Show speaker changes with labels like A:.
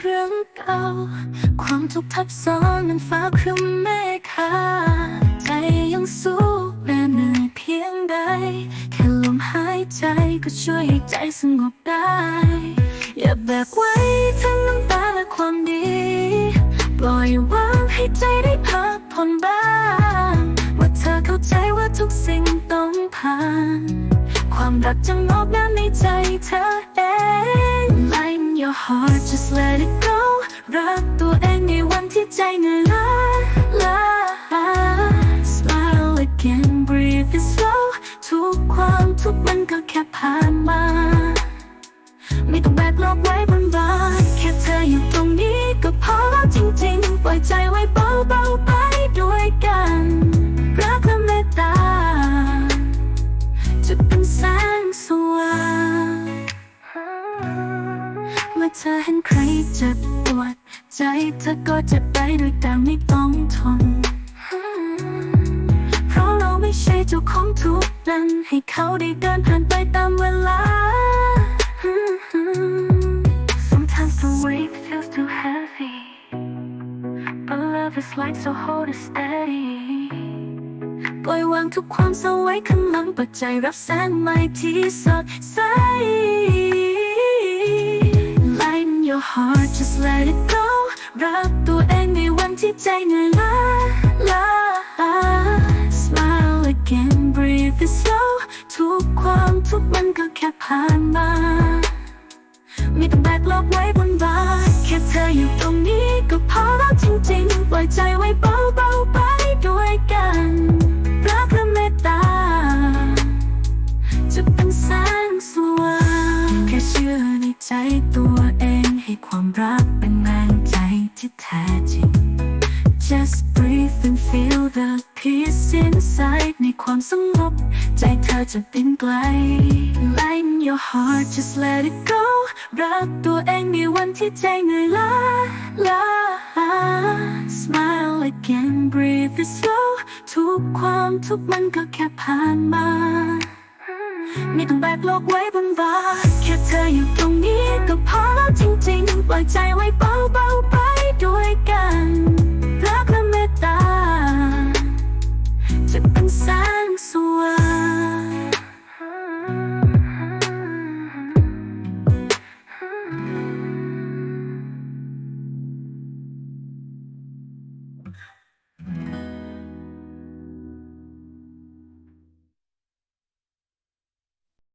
A: เรื่องเก่า ความทุกข์ทับซ้อนมันฟ้าครึ้มเมฆาใจยังสู้แม้เหนื่อยเพียงใด แค่ลมหายใจก็ช่วยให้ใจสงบได้ อย่าแบกไว้ทั้งน้ำตาและความดี ปล่อยวางให้ใจได้พักผ่อนบ้าง ว่าเธอเข้าใจว่าทุกสิ่งต้องผ่าน ความรักจะงอกงามในใจเธอ your heart just let it go รักตัวเองในวันที่ใจเหนื่อยล้าล้า Smile again breathe it slow ทุกความทุกมันก็แค่ผ่านมา ไม่ต้องแบกโลกไว้บนบ่าแค่เธออยู่ตรงนี้ก็พอแล้วจริงๆ ปล่อยใจไว้เบาๆไปด้วยกัน รักและเมตตาจะเป็นแสง เธอเห็นใครเจ็บปวด ใจเธอก็จ็บไปด้วยแต่ไม่ต้องทน เพราะเราไม่ใช่เจ้าของทุกนั้นให้เขาได้เดินผ่านไปตามเวลา Sometimes the weight feels too heavy But love is light so hold it steady ปล่อยวางทุกความเศร้าไว้ข้างหลังเปิดใจรับแสงใหม่ที่สดใส heart just let it go รักตัวเองในวันที่ใจเหนื่อยล้าล้า Smile again breathe it slow ทุกความทุกมันก็แค่ผ่านมาไม่ต้องแบกโลกไว้บนบ่าแค่เธออยู่ตรงนี้ก็พอแล้วจริงๆ ปล่อยใจไว้เบาๆไปด้วยกัน ใจตัวเองให้ความรักเป็นแรงใจที่แท้จริง Just breathe and feel the peace inside ในความสงบ ใจเธอจะบินไกล Lighten your heart just let it go รักตัวเองในวันที่ใจเหนื่อยล้าล้า Smile again breathe it slow ทุกความทุกมันก็แค่ผ่านมา ไม่ต้องแบกโลกไว้บนบ่าแค่เธออยู่ วจริงๆปล่อยใจไว้เบาๆไป